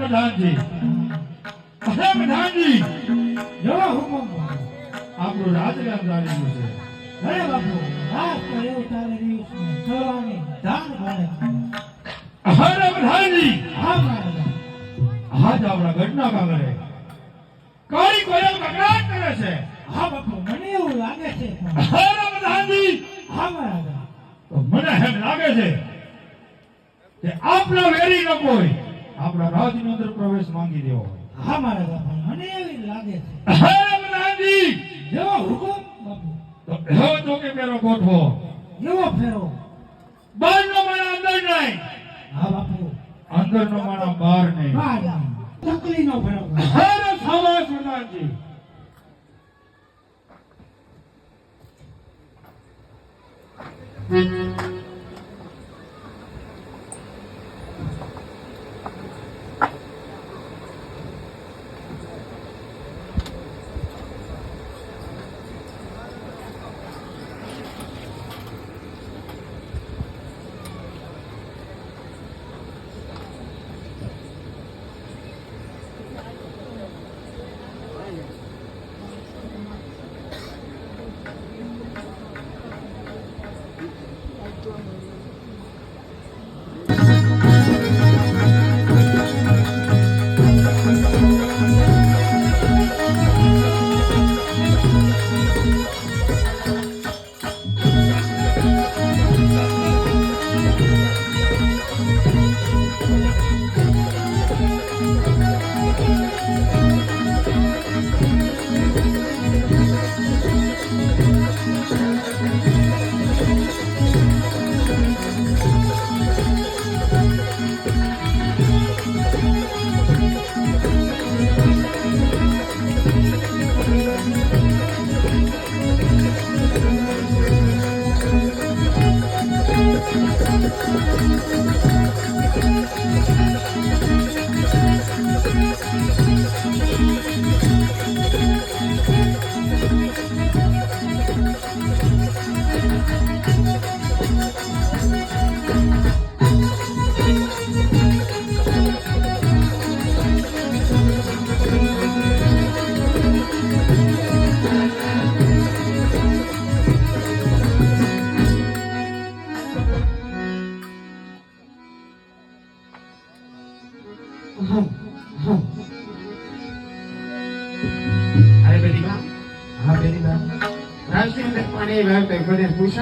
પ્રધાનજી પ્રધાનજી આપણું રાજકારણ ગયું છે. અરે બાપુ આ તો એવું ચાલી રહ્યું છે. સવારની દાન ભાડે હરે પ્રધાનજી હા મહારાજા આજ આપણા ઘટના કાંગરે કોઈ કોયલ કકડાટ કરે છે. હા બાપુ મને એવું લાગે છે. હરે પ્રધાનજી હા મહારાજા તો મને એમ લાગે છે કે આપણા વેરી ન કોઈ આપણા રાજની અંદર પ્રવેશ માંગી રહ્યો હોય. હા મહારાજા પણ મને એવી લાગે છે. હરે પ્રધાનજી જેવો હુકમ? બાપુ તો એવો તો કે મેરો ગોઠવો. એવો ફેરો બહાર નો માણા અંદર નહીં હા બાપુ. અંદર નો માણા બહાર નહીં. બાર તકલી નો ફેરો હરે સમાજ પ્રધાનજી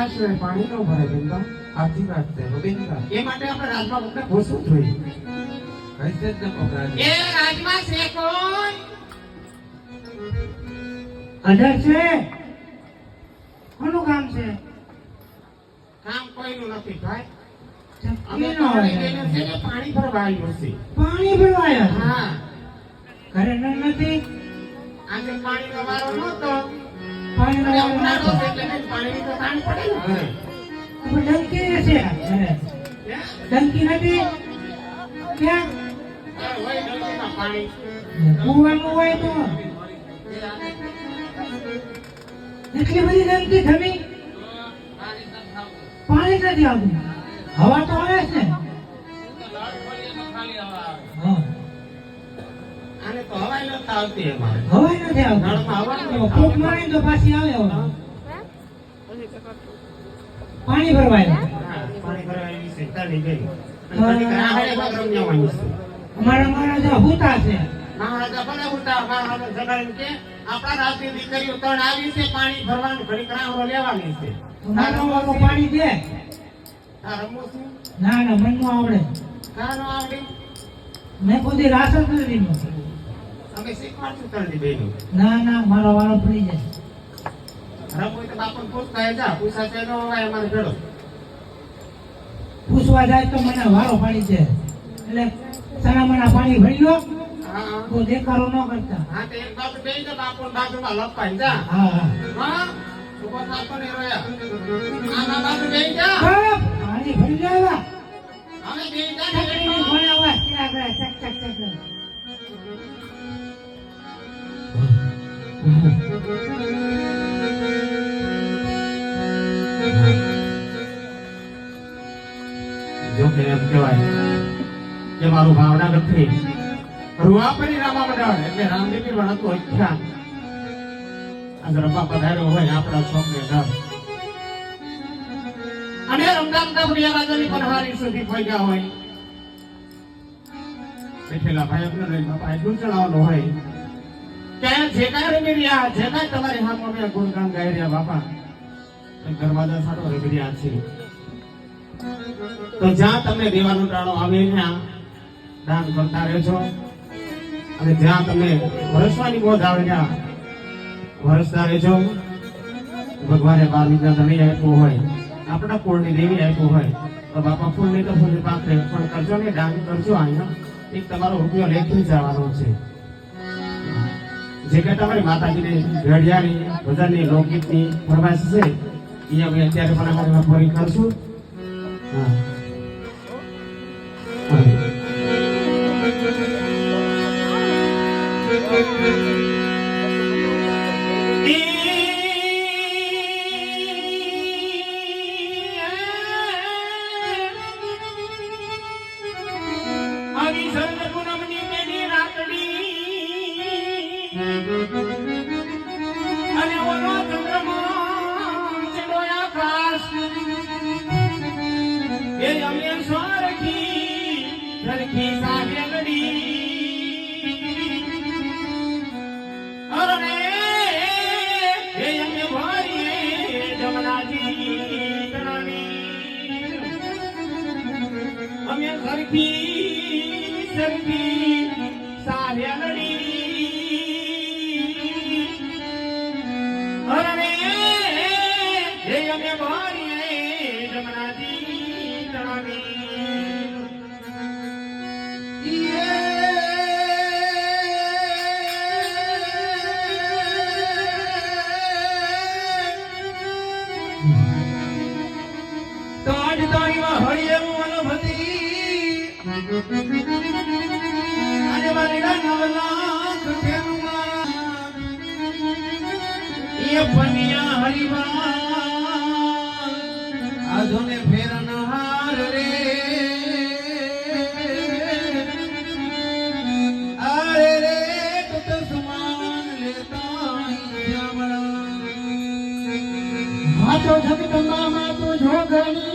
પૂછાશ પાણી નો ભરાય બેન આથી વાત છે હવે એ માટે આપણે રાજમાં આપણે પૂછવું જોઈએ? કઈ જ ન પકડાય એ રાજમાં છે કોણ અઢાર છે? કોનું કામ છે? કામ કોઈનું નથી ભાઈ. અમે છે ને પાણી ભરવાયું છે. પાણી ભરવાયા? હા. ઘરે નથી? આજે પાણીનો વારો નહોતો. ડંકી છે ડંકી નથી ક્યાં? કુવાનું હોય તો? એટલી બધી ડંકી થમી પાણી નથી આવતું. હવા તો આવે છે. હવાય નહોતી આવતી અમારે હવા નથી આવતું નળમાં હવા નથી ફૂંક મારી તો પાછી આવે પાણી ભરવાય. પાણી ભરવાની ચિંતા નહીં ગઈ. છે. અમારા મહારાજા ભૂતા છે. મહારાજા ભલે ઉઠા, મહારાજા જગાડીને કે, આપણા રાજની દીકરીઓ ત્રણ આવી છે પાણી ભરવાનું ઘડી કરાવરો લેવાની છે. પાણી દે. છે. ના ના મને આવડે. કાનો આવડી? મેં કોઈ રાશન નથી લીધું શીખવાડશું ત્રણની બેનું? ના ના મારો વાળો પડી જાય. રમવું હોય તો બાપુને પૂછતા જા પૂછા છે નો હોય અમારે ભેળો. પૂછવા જાય તો મને વારો પાડી દે. એટલે સણામણા પાણી ભરી લો. તો દેખાડો ન કરતા. હા તો એક બાજુ બેસી જા બાપુ બાજુમાં લપાઈ જા. હા હા. હા? ઊભો થાતો નહીં રોયા આના બાજુ બેસી જા. પાણી ભરી લેવા હવે. બેસી જા ને કર્યા કરે, ચક ચક ચક. ચક. એમ કહેવાય કે મારું ભાવના નથી. રૂવાપરી રામા મંડળ એટલે રામદેવી વણતું અખ્યાન. આ રબ્બા પધાર્યો હોય આપણા છોકરે ઘર. અને રમદાન દબડિયા રાજાની પનહારી સુધી પહોંચ્યા હોય. બેઠેલા ભાઈ લઈ બાપા એટલું જણાવવાનું હોય. ભગવાને બાર વિદ્યા ધણી આપ્યું હોય, આપણા કુળની દેવી આપ્યું હોય, તો બાપા ફૂલ નહીં તો ફૂલ પાકે પણ કરજો ને દાન કરજો અહીંયા. એક તમારો રૂપિયો લેખી જવાનો છે. જે કે તમારી માતાજીની રડિયાની ભજનની લોકગીતની ફરમાઈશ છે એ અમે અત્યારે પણ અમારી પૂરી કરશું હા. અમે સરખી સરખી સાર્યા અરણે પનિયા હરિવા આધોને ફેરનહાર રે. અરે રે કત સમાન લેતા જામણા હાથો જગદંબામાં તું જોગણી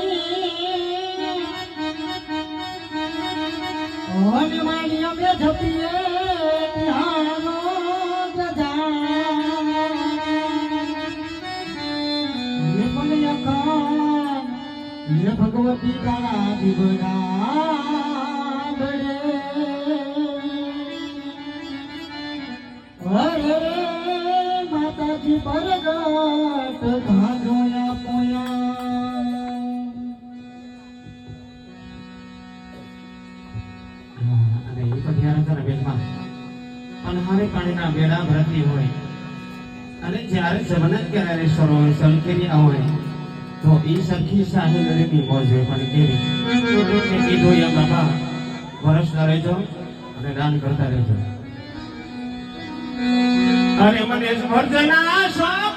અને મારી અમે જપીએ ભગવતી તારા માતાજી અનહારે પાણીના બેડા ભરતી હોય અને જ્યારે જગન્નાથ ક્યારે સરો હોય સલકેરી હોય તો એ સરખી સાહે નરેની મોજ હોય પણ કેવી કીધું એમ બાપા વરસતા રહેજો અને દાન કરતા રહેજો અરે મને સ્વાપા